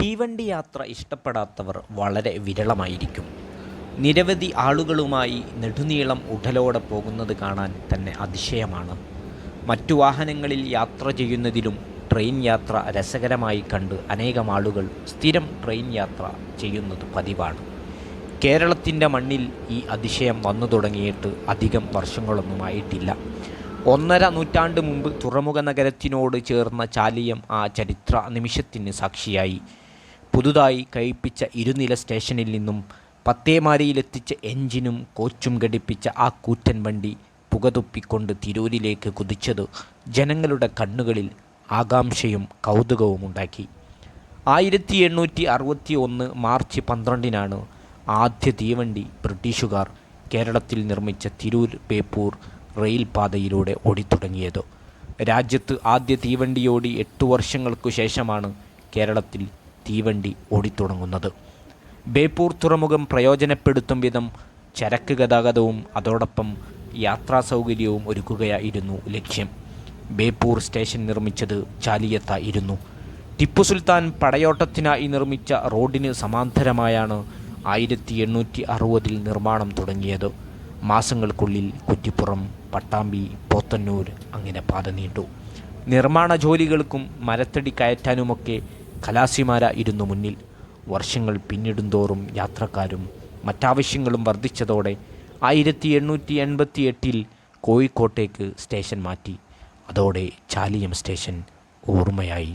തീവണ്ടി യാത്ര ഇഷ്ടപ്പെടാത്തവർ വളരെ വിരളമായിരിക്കും. നിരവധി ആളുകളുമായി നെടുനീളം ഉടലോടെ പോകുന്നത് കാണാൻ തന്നെ അതിശയമാണ്. മറ്റു വാഹനങ്ങളിൽ യാത്ര ചെയ്യുന്നതിലും ട്രെയിൻ യാത്ര രസകരമായി കണ്ട് അനേകം ആളുകൾ സ്ഥിരം ട്രെയിൻ യാത്ര ചെയ്യുന്നത് പതിവാണ്. കേരളത്തിന്റെ മണ്ണിൽ ഈ അതിശയം വന്നു തുടങ്ങിയിട്ട് അധികം വർഷങ്ങളൊന്നുമായിട്ടില്ല ഒന്നര നൂറ്റാണ്ട് മുമ്പ് തുറമുഖ നഗരത്തിനോട് ചേർന്ന ചാലിയം ആ ചരിത്ര നിമിഷത്തിന് സാക്ഷിയായി. പുതുതായി കഴിപ്പിച്ച ഇരുനില സ്റ്റേഷനിൽ നിന്നും പത്തേമാരിയിലെത്തിച്ച എഞ്ചിനും കോച്ചും ഘടിപ്പിച്ച ആ കൂറ്റൻ വണ്ടി പുകതുപ്പിക്കൊണ്ട് തിരൂരിലേക്ക് കുതിച്ചത് ജനങ്ങളുടെ കണ്ണുകളിൽ ആകാംക്ഷയും കൗതുകവും ഉണ്ടാക്കി. ആയിരത്തി എണ്ണൂറ്റി അറുപത്തി ഒന്ന് മാർച്ച് പന്ത്രണ്ടിനാണ് ആദ്യ തീവണ്ടി ബ്രിട്ടീഷുകാർ കേരളത്തിൽ നിർമ്മിച്ച തിരൂർ ബേപ്പൂർ റെയിൽപാതയിലൂടെ ഓടിത്തുടങ്ങിയത്. രാജ്യത്ത് ആദ്യ തീവണ്ടിയോടി എട്ടു വർഷങ്ങൾക്കു ശേഷമാണ് കേരളത്തിൽ തീവണ്ടി ഓടിത്തുടങ്ങുന്നത്. ബേപ്പൂർ തുറമുഖം പ്രയോജനപ്പെടുത്തും വിധം ചരക്ക് ഗതാഗതവും അതോടൊപ്പം യാത്രാ സൗകര്യവും ഒരുക്കുകയായിരുന്നു ലക്ഷ്യം. ബേപ്പൂർ സ്റ്റേഷൻ നിർമ്മിച്ചത് ചാലിയത്തായിരുന്നു. ടിപ്പു സുൽത്താൻ പടയോട്ടത്തിനായി നിർമ്മിച്ച റോഡിന് സമാന്തരമായാണ് ആയിരത്തി എണ്ണൂറ്റി അറുപതിൽ നിർമ്മാണം തുടങ്ങിയത്. മാസങ്ങൾക്കുള്ളിൽ കുറ്റിപ്പുറം പട്ടാമ്പി പോത്തന്നൂർ അങ്ങനെ പാത നീണ്ടു. നിർമ്മാണ ജോലികൾക്കും മരത്തടി കയറ്റാനുമൊക്കെ കലാസിമാരായിരുന്നു മുന്നിൽ. വർഷങ്ങൾ പിന്നിടുന്തോറും യാത്രക്കാരും മറ്റാവശ്യങ്ങളും വർദ്ധിച്ചതോടെ ആയിരത്തി എണ്ണൂറ്റി എൺപത്തി എട്ടിൽ കോഴിക്കോട്ടേക്ക് സ്റ്റേഷൻ മാറ്റി. അതോടെ ചാലിയം സ്റ്റേഷൻ ഓർമ്മയായി